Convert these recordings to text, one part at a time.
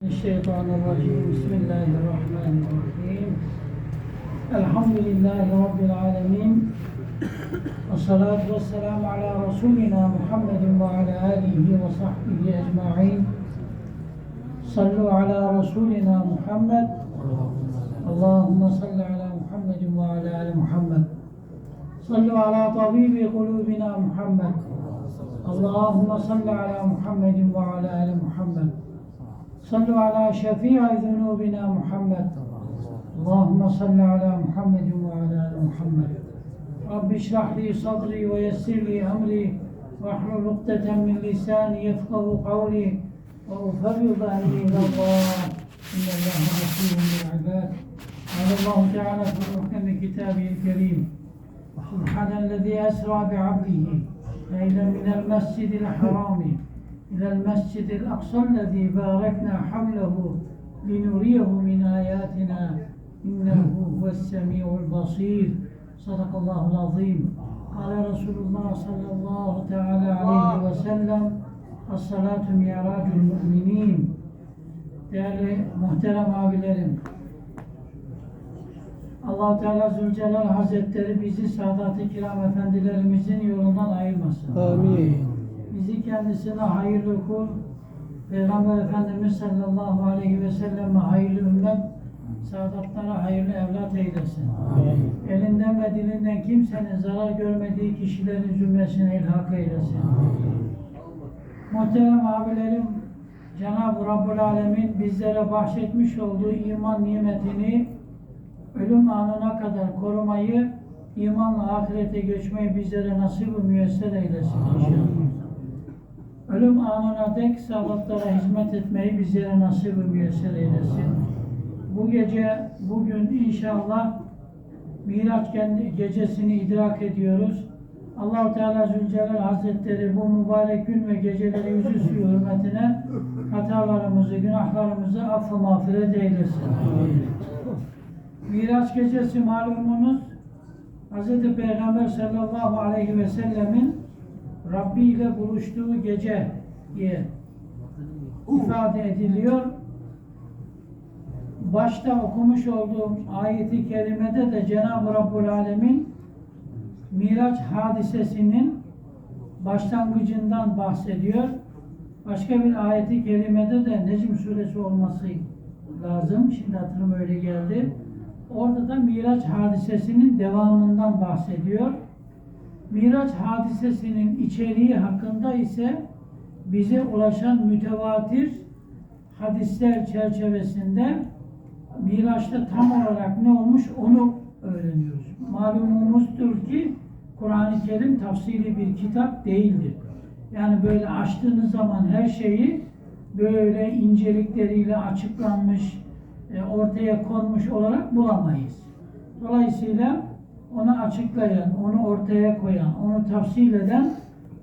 الشيطان الرجيم. بسم الله الرحمن الرحيم. الحمد لله رب العالمين. والصلاة والسلام على رسولنا محمد وعلى آله وصحبه أجمعين. صلوا على رسولنا محمد. اللهم صل على محمد وعلى آل محمد. صلوا على طبيب قلوبنا محمد. اللهم صل على محمد وعلى آل محمد. صلوا على شفيع ذنوبنا محمد. اللهم صل على محمد وعلى آل محمد. رب اشرح لي صدري ويسر لي أمري. واحلل عقدة من لساني يفقه قولي. وافوض امري إلى الله إن الله بصير بالعباد. قال الله تعالى في محكم كتابه الكريم سبحان الذي أسرى بعبده ليلا من المسجد الحرام إلى المسجد الأقصى الذي باركنا حوله لنريه من آياتنا إنه هو السميع البصير صدق الله العظيم قال رسول الله صلى الله تعالى عليه وسلم الصلاة معراج المؤمنين Değerli muhterem abilerim, allah Teala Zülcelal Hazretleri bizi Sadat-ı Kiram Efendilerimizin yolundan ayırmasın. Amin. Bizi kendisine hayırlı kul, Peygamber Efendimiz sallallahu aleyhi ve selleme hayırlı ümmet, saadatlara hayırlı evlat eylesin. Amin. Elinden ve dilinden kimsenin zarar görmediği kişilerin zümresine ilhak eylesin. Muhterem abilerim, Cenab-ı Rabbul Alemin bizlere bahşetmiş olduğu iman nimetini ölüm anına kadar korumayı, imanla ahirete göçmeyi bizlere nasip-i müyesser eylesin. Ölüm anına dek sağlıklara hizmet etmeyi bizlere nasip-i müyesser eylesin. Bu gece, bugün inşallah Miraç gecesini idrak ediyoruz. allah Teala Zülcelal Hazretleri bu mübarek gün ve geceleri yüzü suyu hürmetine hatalarımızı, günahlarımızı affı mağfiret eylesin. Miraç gecesi malumunuz Hz. Peygamber sallallahu aleyhi ve sellemin Rabbi ile buluştuğu gece diye ifade ediliyor. Başta okumuş olduğum ayeti kerimede de Cenab-ı Rabbul Alemin Miraç hadisesinin başlangıcından bahsediyor. Başka bir ayeti kerimede de Necm suresi olması lazım. Şimdi hatırım öyle geldi. Orada da Miraç hadisesinin devamından bahsediyor. Miraç hadisesinin içeriği hakkında ise bize ulaşan mütevatir hadisler çerçevesinde Miraç'ta tam olarak ne olmuş onu öğreniyoruz. Malumumuzdur ki Kur'an-ı Kerim tafsili bir kitap değildir. Yani böyle açtığınız zaman her şeyi böyle incelikleriyle açıklanmış, e, ortaya konmuş olarak bulamayız. Dolayısıyla onu açıklayan, onu ortaya koyan, onu tafsil eden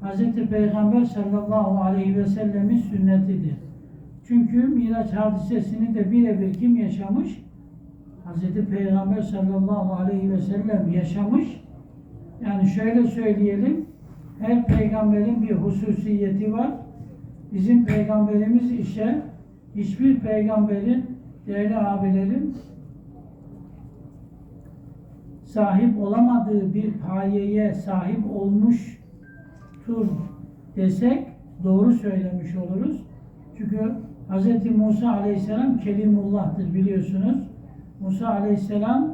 Hz. Peygamber sallallahu aleyhi ve sellemin sünnetidir. Çünkü Miraç hadisesini de birebir kim yaşamış? Hz. Peygamber sallallahu aleyhi ve sellem yaşamış. Yani şöyle söyleyelim, her peygamberin bir hususiyeti var. Bizim peygamberimiz ise hiçbir peygamberin, değerli abilerim, sahip olamadığı bir payeye sahip olmuştur desek doğru söylemiş oluruz. Çünkü Hz. Musa Aleyhisselam Kelimullah'tır biliyorsunuz. Musa Aleyhisselam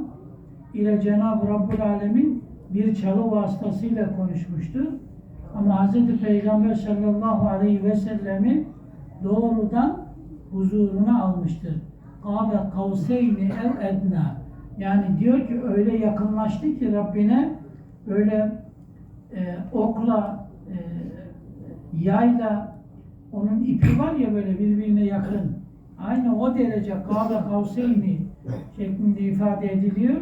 ile Cenab-ı Rabbul Alemin bir çalı vasıtasıyla konuşmuştu. Ama Hz. Peygamber sallallahu aleyhi ve sellemi doğrudan huzuruna almıştır. Kâbe kavseyni ev edna. Yani diyor ki öyle yakınlaştı ki Rabbine böyle e, okla, e, yayla onun ipi var ya böyle birbirine yakın. Aynı o derece Kabe Kavseyni şeklinde ifade ediliyor.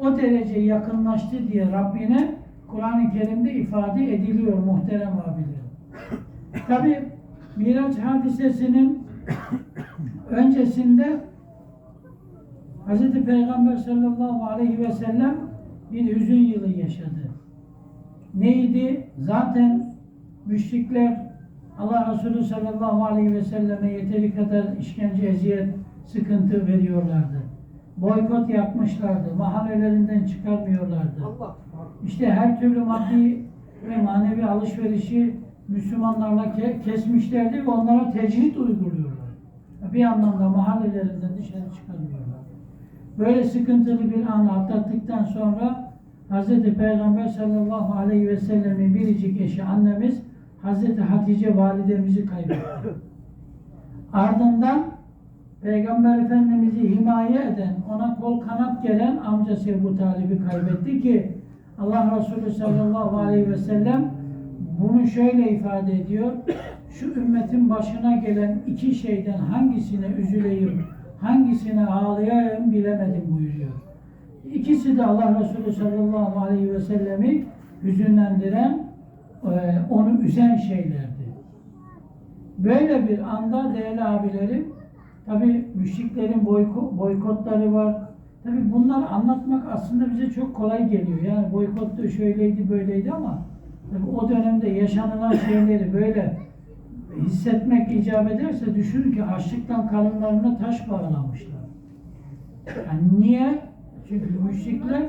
O derece yakınlaştı diye Rabbine Kur'an-ı Kerim'de ifade ediliyor muhterem abilerim. Tabi Miraç hadisesinin öncesinde Hz. Peygamber sallallahu aleyhi ve sellem bir hüzün yılı yaşadı. Neydi? Zaten müşrikler Allah Resulü sallallahu aleyhi ve selleme yeteri kadar işkence, eziyet, sıkıntı veriyorlardı. Boykot yapmışlardı. Mahallelerinden çıkarmıyorlardı. İşte her türlü maddi ve manevi alışverişi Müslümanlarla ke- kesmişlerdi ve onlara tecrit uyguluyorlar. Bir anlamda mahallelerinden dışarı çıkarmıyorlar. Böyle sıkıntılı bir anı atlattıktan sonra Hz. Peygamber sallallahu aleyhi ve sellemin biricik eşi annemiz Hz. Hatice validemizi kaybetti. Ardından Peygamber Efendimiz'i himaye eden, ona kol kanat gelen amcası Ebu Talib'i kaybetti ki Allah Resulü sallallahu aleyhi ve sellem bunu şöyle ifade ediyor. Şu ümmetin başına gelen iki şeyden hangisine üzüleyim, hangisine ağlayayım bilemedim buyuruyor. İkisi de Allah Resulü sallallahu aleyhi ve sellemi hüzünlendiren, e, onu üzen şeylerdi. Böyle bir anda değerli abilerim, tabi müşriklerin boyko- boykotları var. Tabi bunları anlatmak aslında bize çok kolay geliyor. Yani boykot da şöyleydi böyleydi ama tabi o dönemde yaşanılan şeyleri böyle hissetmek icap ederse düşünün ki açlıktan karınlarına taş bağlamışlar. Yani niye? Çünkü müşrikler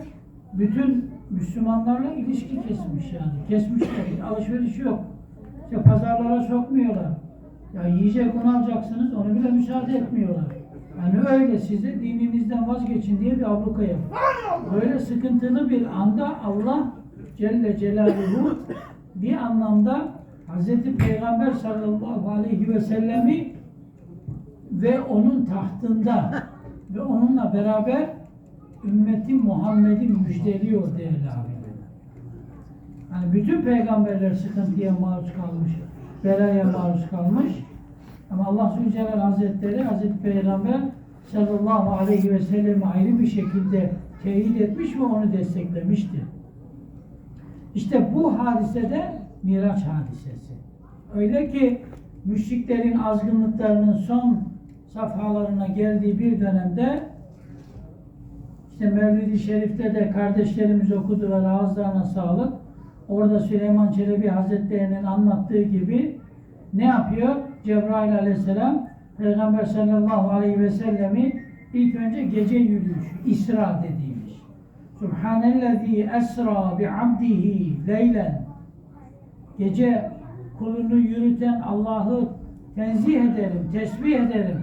bütün Müslümanlarla ilişki kesmiş yani. Kesmişler. Alışveriş yok. İşte pazarlara sokmuyorlar. Ya yiyecek onu alacaksınız onu bile müsaade etmiyorlar. Yani öyle size dininizden vazgeçin diye bir abluka yapıyor. Böyle sıkıntılı bir anda Allah Celle Celaluhu bir anlamda Hz. Peygamber sallallahu aleyhi ve sellemi ve onun tahtında ve onunla beraber ümmeti Muhammed'i müjdeliyor değerli abiler. Yani bütün peygamberler sıkıntıya maruz kalmış, belaya maruz kalmış. Ama Allah Zülcelal Hazretleri Hazreti Peygamber sallallahu aleyhi ve sellem'i ayrı bir şekilde teyit etmiş ve onu desteklemiştir. İşte bu hadisede Miraç hadisesi. Öyle ki müşriklerin azgınlıklarının son safhalarına geldiği bir dönemde işte Mevlid-i Şerif'te de kardeşlerimiz okudular ağızlarına sağlık. Orada Süleyman Çelebi Hazretleri'nin anlattığı gibi ne yapıyor? Cebrail aleyhisselam Peygamber sallallahu aleyhi ve sellemi ilk önce gece yürüyüşü, İsra dediğimiz. Subhanellezi esra bi abdihi leylen Gece kulunu yürüten Allah'ı tenzih ederim, tesbih ederim.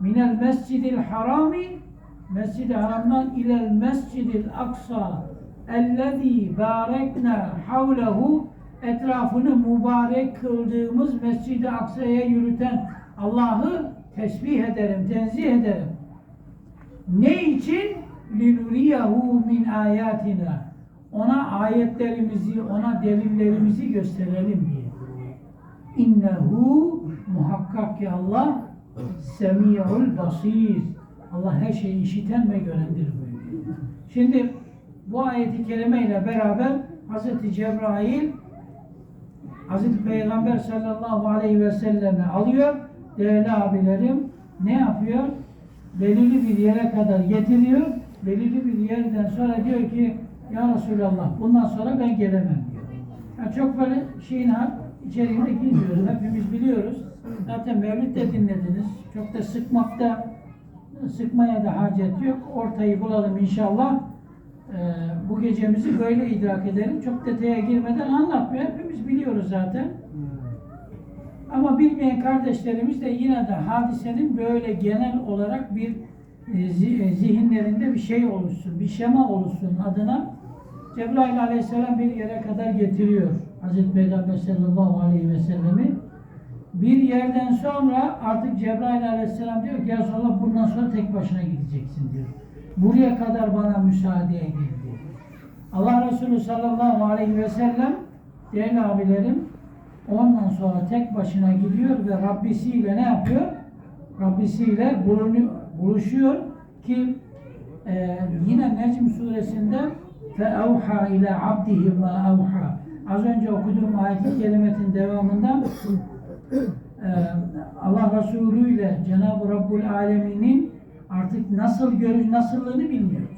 Minel mescidil harami Mescid-i Haram'dan ilel Mescid-i Aksa ellezî bâreknâ havlehu etrafını mübarek kıldığımız Mescid-i Aksa'ya yürüten Allah'ı tesbih ederim, tenzih ederim. Ne için? لِنُرِيَهُ min ayatina. Ona ayetlerimizi, ona delillerimizi gösterelim diye. İnnehu muhakkak ki Allah semiyul basir. Allah her şeyi işiten ve görendir buyuruyor. Şimdi bu ayeti kerime ile beraber Hz. Cebrail Hz. Peygamber sallallahu aleyhi ve selleme alıyor. Değerli abilerim ne yapıyor? Belirli bir yere kadar getiriyor. Belirli bir yerden sonra diyor ki Ya Resulallah bundan sonra ben gelemem diyor. Yani çok böyle şeyin içeriğine girmiyoruz. Hepimiz biliyoruz. Zaten Mevlid de dinlediniz. Çok da sıkmakta sıkmaya da hacet yok. Ortayı bulalım inşallah. Ee, bu gecemizi böyle idrak edelim. Çok detaya girmeden anlatmıyor. Hepimiz biliyoruz zaten. Ama bilmeyen kardeşlerimiz de yine de hadisenin böyle genel olarak bir e, e, zihinlerinde bir şey oluşsun, bir şema oluşsun adına Cebrail aleyhisselam bir yere kadar getiriyor. Hazreti Peygamber sallallahu aleyhi ve sellemi. Bir yerden sonra artık Cebrail aleyhisselam diyor ki ya Resulallah bundan sonra tek başına gideceksin diyor. Buraya kadar bana müsaadeye geldi. Allah Resulü sallallahu aleyhi ve sellem değerli abilerim ondan sonra tek başına gidiyor ve Rabbisiyle ne yapıyor? Rabbisiyle bulunuyor, buluşuyor ki e, yine Necm suresinde fe evha ile abdihi ma evha. Az önce okuduğum ayet-i kerimetin devamında e, Allah Resulü ile Cenab-ı Rabbul Alemin'in artık nasıl görüş, nasıllığını bilmiyoruz.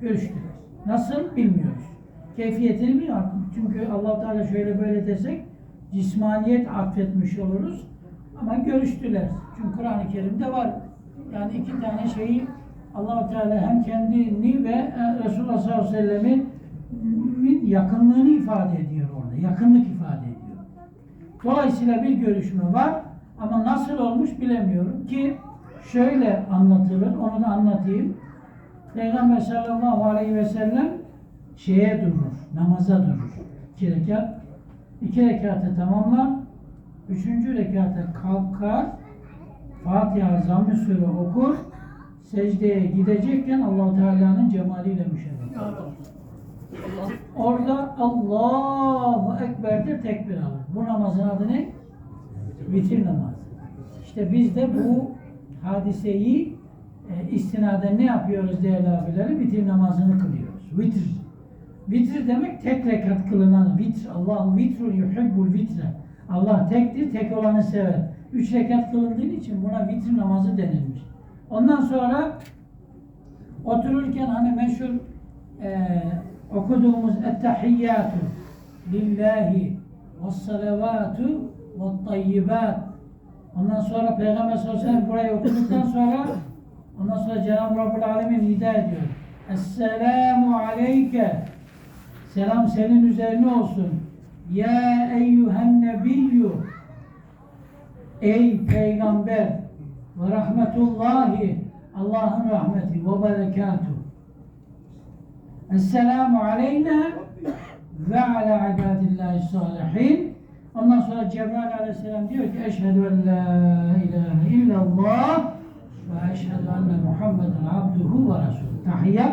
Görüştük. Nasıl bilmiyoruz. Keyfiyetini mi artık? Çünkü allah Teala şöyle böyle desek cismaniyet affetmiş oluruz. Ama görüştüler. Çünkü Kur'an-ı Kerim'de var. Yani iki tane şeyi allah Teala hem kendini ve e, Resulullah sallallahu aleyhi ve sellem'in yakınlığını ifade ediyor orada. Yakınlık ifade ediyor. Dolayısıyla bir görüşme var ama nasıl olmuş bilemiyorum ki şöyle anlatılır, onu da anlatayım. Peygamber sallallahu aleyhi ve sellem şeye durur, namaza durur. İki rekat. İki rekatı tamamlar. Üçüncü rekata kalkar. Fatiha sure okur. Secdeye gidecekken allah Teala'nın cemaliyle müşerref. Orada Allahu Ekber'de tekbir alır. Bu namazın adı ne? Vitir namazı. İşte biz de bu hadiseyi e, istinaden ne yapıyoruz değerli abilerim? Vitir namazını kılıyoruz. Vitir. Vitir demek tek rekat kılınan. Vitr. Allahu vitrun yuhibbul vitre. Allah tektir, tek olanı sever. Üç rekat kılındığı için buna vitir namazı denilmiş. Ondan sonra otururken hani meşhur e, okuduğumuz ettehiyyatü lillahi ve salavatu ve tayyibat ondan sonra Peygamber sallallahu aleyhi ve burayı okuduktan sonra ondan sonra Cenab-ı Rabbul Alemin nida ediyor. Esselamu aleyke Selam senin üzerine olsun. Ya eyyühen nebiyyü Ey peygamber ve rahmetullahi Allah'ın rahmeti ve berekatuhu Esselamu aleyna ve ala ibadillahi salihin. Ondan sonra Cebrail aleyhisselam diyor ki Eşhedü en la ilahe illallah ve eşhedü enne Muhammeden abduhu ve resulü. Tahiyyat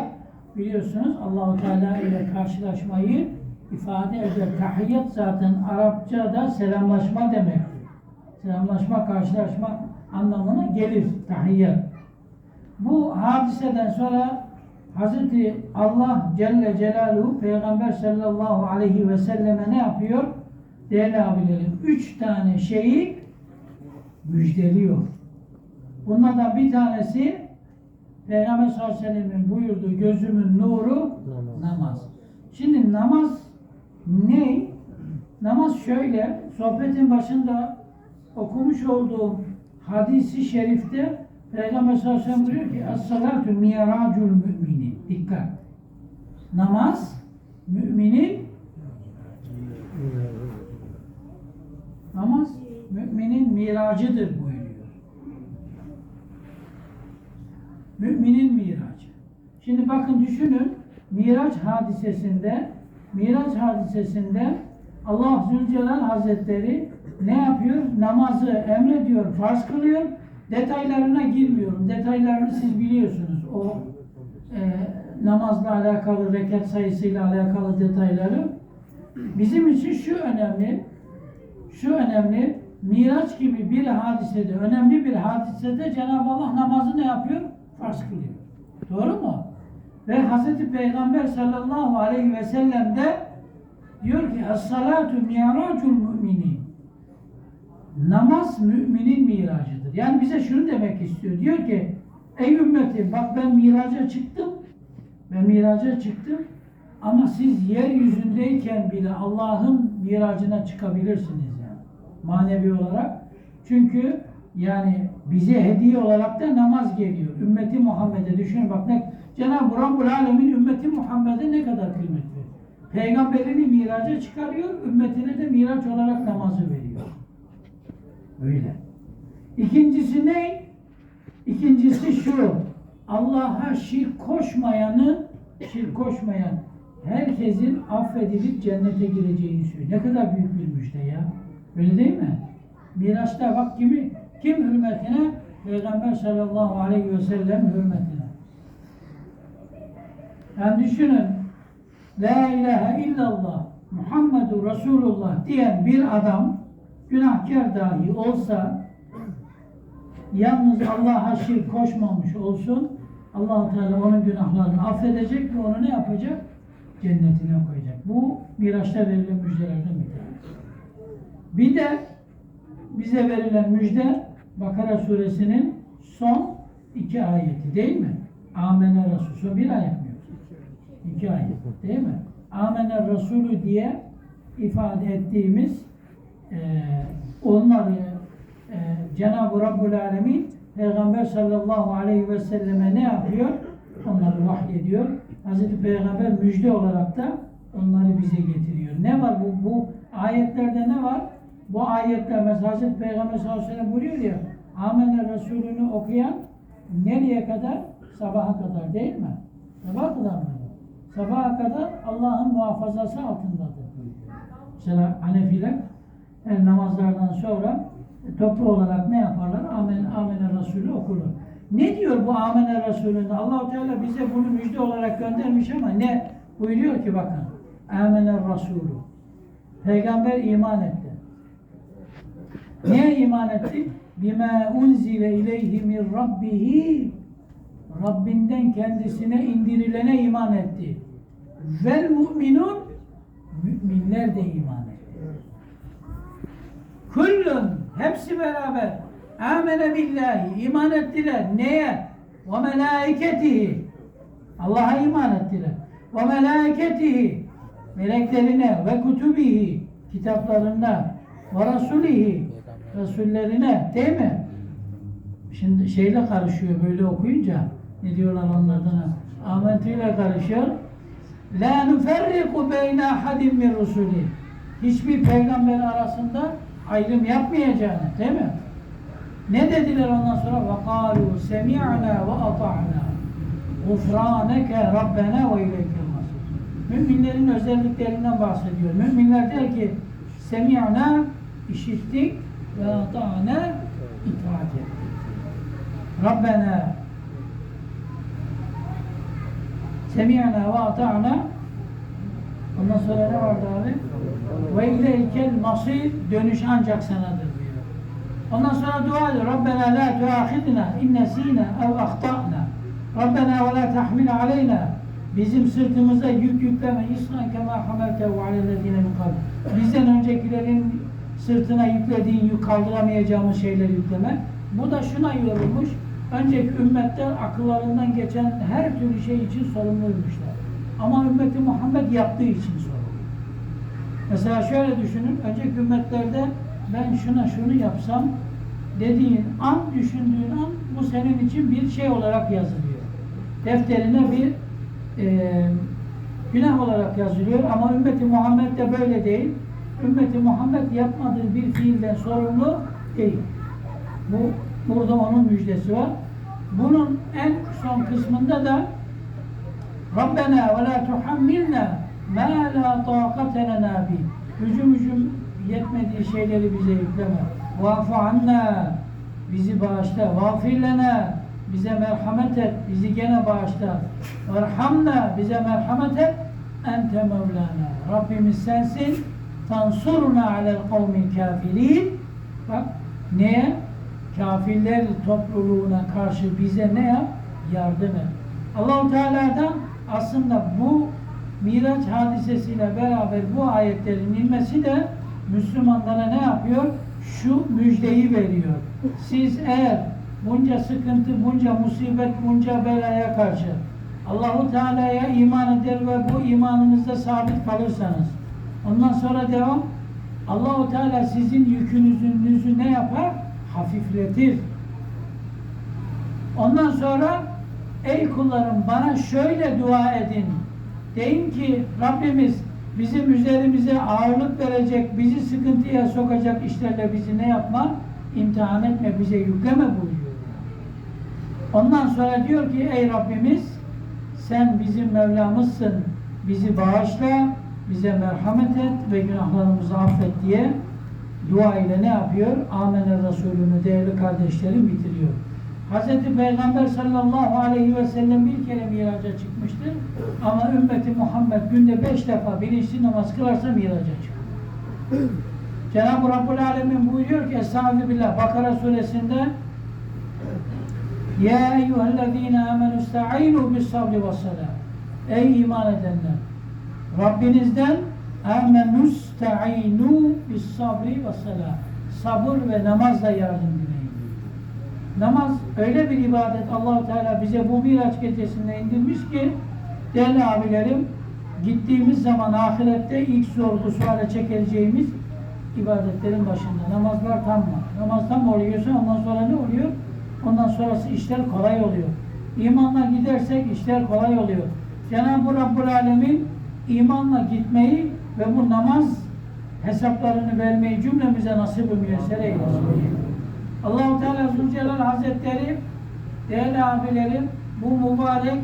biliyorsunuz Allahu Teala ile karşılaşmayı ifade eder. Tahiyyat zaten Arapçada selamlaşma demektir. Selamlaşma, karşılaşma anlamına gelir tahiyyat. Bu hadiseden sonra Hazreti Allah Celle Celaluhu Peygamber sallallahu aleyhi ve selleme ne yapıyor? Değerli abilerim, üç tane şeyi müjdeliyor. Bunlardan bir tanesi Peygamber sallallahu aleyhi ve sellemin buyurduğu gözümün nuru Namaz. namaz. Şimdi namaz ne? Namaz şöyle, sohbetin başında okumuş olduğum hadisi şerifte Peygamber sallallahu aleyhi ve sellem buyuruyor ki Es-salatu miracul mümini. Dikkat. Namaz müminin namaz müminin miracıdır buyuruyor. Müminin miracı. Şimdi bakın düşünün Miraç hadisesinde Miraç hadisesinde Allah Zülcelal Hazretleri ne yapıyor? Namazı emrediyor, farz kılıyor. Detaylarına girmiyorum. Detaylarını siz biliyorsunuz. O e, namazla alakalı, rekat sayısıyla alakalı detayları. Bizim için şu önemli, şu önemli, Miraç gibi bir hadisede, önemli bir hadisede Cenab-ı Allah namazı ne yapıyor? Farz kılıyor. Doğru mu? Ve Hz. Peygamber sallallahu aleyhi ve sellem de diyor ki Es-salatu mi'racul müminin Namaz müminin miracıdır. Yani bize şunu demek istiyor. Diyor ki ey ümmetim bak ben miraca çıktım. Ben miraca çıktım. Ama siz yeryüzündeyken bile Allah'ın miracına çıkabilirsiniz yani. Manevi olarak. Çünkü yani bize hediye olarak da namaz geliyor. Ümmeti Muhammed'e düşünün bak ne Cenab-ı Rabbul Alemin ümmeti Muhammed'e ne kadar kıymet veriyor. Peygamberini miraca çıkarıyor, ümmetine de miraç olarak namazı veriyor. Öyle. İkincisi ne? İkincisi şu. Allah'a şirk koşmayanı, şirk koşmayan herkesin affedilip cennete gireceğini söylüyor. Ne kadar büyük bir müjde ya. Öyle değil mi? Miraçta bak kimi, kim hürmetine? Peygamber sallallahu aleyhi ve sellem hürmetine. Yani düşünün. La ilahe illallah Muhammedur Resulullah diyen bir adam günahkar dahi olsa yalnız Allah'a şirk koşmamış olsun allah Teala onun günahlarını affedecek ve onu ne yapacak? Cennetine koyacak. Bu Miraç'ta verilen müjdelerden bir tanesi. Bir de bize verilen müjde Bakara suresinin son iki ayeti değil mi? Amene Resul. Son bir ayet mi? İki ayet değil mi? Amene Resulü diye ifade ettiğimiz e, onları e, Cenab-ı Rabbül Alemin Peygamber sallallahu aleyhi ve selleme ne yapıyor? Onları vahyediyor. Hazreti Peygamber müjde olarak da onları bize getiriyor. Ne var bu? Bu ayetlerde ne var? Bu ayetler mesela Hazreti Peygamber sallallahu aleyhi ve sellem buyuruyor ya Amener Resulü'nü okuyan nereye kadar? Sabaha kadar değil mi? Sabaha kadar mı? Sabaha kadar Allah'ın muhafazası altındadır. Mesela Hanefiler her namazlardan sonra toplu olarak ne yaparlar? Amen, Amener Resulü okurlar. Ne diyor bu Amener Resulü'nde? Allahu Teala bize bunu müjde olarak göndermiş ama ne buyuruyor ki bakın. Amener Resulü. Peygamber iman etti. Niye iman etti? Bima unzile ileyhi min rabbihi Rabbinden kendisine indirilene iman etti. Vel mu'minun müminler de iman. Kullun hepsi beraber amene billahi iman ettiler. Neye? Ve melaiketihi Allah'a iman ettiler. Ve melaiketihi meleklerine ve kutubihi kitaplarına ve rasulihi Resullerine değil mi? Şimdi şeyle karışıyor böyle okuyunca ne diyorlar onlardan? Amentüyle karışıyor. La nuferriku beyne ahadin min rusuli. Hiçbir peygamber arasında ayrım yapmayacağını değil mi? Ne dediler ondan sonra? Ata'na. Gufraneke Rabbena ve ileykel masir. Müminlerin özelliklerinden bahsediyor. Müminler der ki semi'na işittik ve ata'na itaat ettik. Rabbena semi'na ve ata'na Ondan sonra ne vardı abi? Ve ileykel masir dönüş ancak sanadır diyor. Ondan sonra dua ediyor. Rabbena la tuahidna in nesina ev ahtana. Rabbena ve la tahmil aleyna. Bizim sırtımıza yük yükleme. İsran kema hameltehu alellezine min kabl. Bizden öncekilerin sırtına yüklediğin yük kaldıramayacağımız şeyleri yükleme. Bu da şuna yorulmuş. Önceki ümmetler akıllarından geçen her türlü şey için sorumluymuşlar. Ama ümmeti Muhammed yaptığı için sorumlu. Mesela şöyle düşünün, önceki ümmetlerde ben şuna şunu yapsam dediğin an, düşündüğün an bu senin için bir şey olarak yazılıyor. Defterine bir e, günah olarak yazılıyor ama ümmeti Muhammed de böyle değil. Ümmeti Muhammed yapmadığı bir fiilden sorumlu değil. Bu burada onun müjdesi var. Bunun en son kısmında da Rabbena ve la tuhammilna ma la taqate lena bi. Gücümüzün yetmediği şeyleri bize yükleme. Vafu anna bizi bağışla. Vafir lena bize merhamet et. Bizi gene bağışla. Erhamna bize merhamet et. Ente mevlana. Rabbimiz sensin. Tansurna alel kavmil kafirin. Bak neye? Kafirler topluluğuna karşı bize ne yap? Yardım et. Allahu Teala'dan aslında bu Miraç hadisesiyle beraber bu ayetlerin inmesi de Müslümanlara ne yapıyor? Şu müjdeyi veriyor. Siz eğer bunca sıkıntı, bunca musibet, bunca belaya karşı Allahu Teala'ya iman eder ve bu imanınızda sabit kalırsanız ondan sonra devam Allahu Teala sizin yükünüzü ne yapar? Hafifletir. Ondan sonra ey kullarım bana şöyle dua edin. Deyin ki Rabbimiz bizim üzerimize ağırlık verecek, bizi sıkıntıya sokacak işlerle bizi ne yapma? İmtihan etme, bize yükleme buyuruyor. Ondan sonra diyor ki ey Rabbimiz sen bizim Mevlamızsın. Bizi bağışla, bize merhamet et ve günahlarımızı affet diye dua ile ne yapıyor? Amener Resulü'nü değerli kardeşlerim bitiriyor. Hz. Peygamber sallallahu aleyhi ve sellem bir kere miraca çıkmıştır. Ama ümmeti Muhammed günde beş defa bilinçli namaz kılarsa miraca çıkar. Cenab-ı Rabbul Alemin buyuruyor ki Estağfirullah Bakara suresinde Ya eyyühellezine amenü ista'inu bis sabri ve salam Ey iman edenler Rabbinizden amenü ista'inu bis sabri ve salam Sabır ve namazla yardım dileyin. Namaz öyle bir ibadet Allahu Teala bize bu Miraç gecesinde indirmiş ki değerli abilerim gittiğimiz zaman ahirette ilk sorgu suale çekileceğimiz ibadetlerin başında. Namazlar tam mı? Namaz tam oluyorsa ondan sonra ne oluyor? Ondan sonrası işler kolay oluyor. İmanla gidersek işler kolay oluyor. Cenab-ı Rabbul Alemin imanla gitmeyi ve bu namaz hesaplarını vermeyi cümlemize nasip-i müyesser eylesin. Allah-u Teala Zülcelal Hazretleri değerli abilerim bu mübarek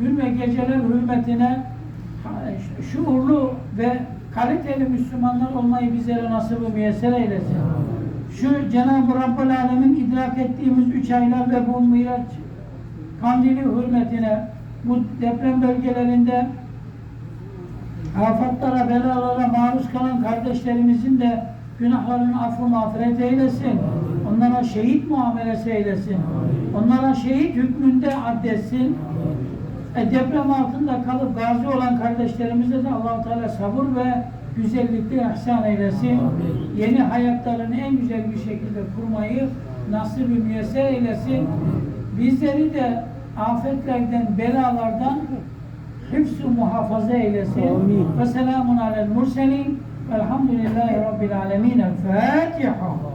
gün ve geceler hürmetine şuurlu ve kaliteli Müslümanlar olmayı bizlere nasip-i müyesser eylesin. Şu Cenab-ı Rabbül Alemin idrak ettiğimiz üç aylar ve bu Miraç kandili hürmetine bu deprem bölgelerinde afatlara, belalara maruz kalan kardeşlerimizin de günahlarını affı mağfiret eylesin. Onlara şehit muamelesi eylesin. Onlara şehit hükmünde addetsin. E, deprem altında kalıp gazi olan kardeşlerimize de allah Teala sabır ve güzellikle ihsan eylesin. Yeni hayatlarını en güzel bir şekilde kurmayı nasip-i müyesser eylesin. Bizleri de afetlerden, belalardan hıfz-ı muhafaza eylesin. Amin. Ve selamun alel murselin. Velhamdülillahi Rabbil alemin. El Fatiha.